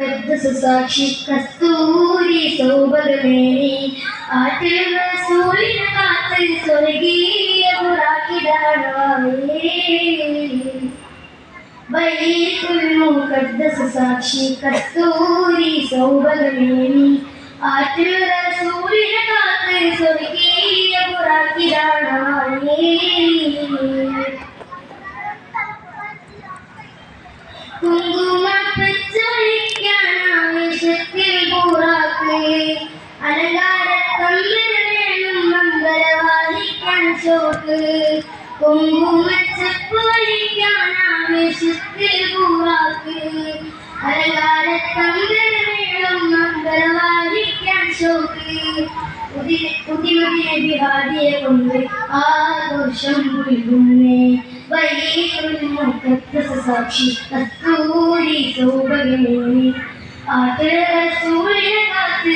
शब्द कस्तूरी सोबर मेरी आते न सोली न सोलगी अब राखी डरावे बही कुलू शब्द सुसाक्षी कस्तूरी सोबर मेरी आते न सोली न सोलगी अब राखी डरावे कुंगू അലങ്കാരത്തമ്മിലും മംഗളവാദിക്കാൻ ചോക്ക് കുങ്കുമച്ചപ്പ് വഴിക്കാനാവശ്യത്തിൽ പൂറാക്ക് അലങ്കാരത്തമ്മിലും മംഗളവാദിക്കാൻ ചോക്ക് പുതിമതിനെ വിഹാദിയെ കൊണ്ട് ആഘോഷം പുൽകുന്നേ സാക്ഷി കസ്തൂരി സൗഭഗമേനി ആറ്റ സൂര്യ കാത്ത്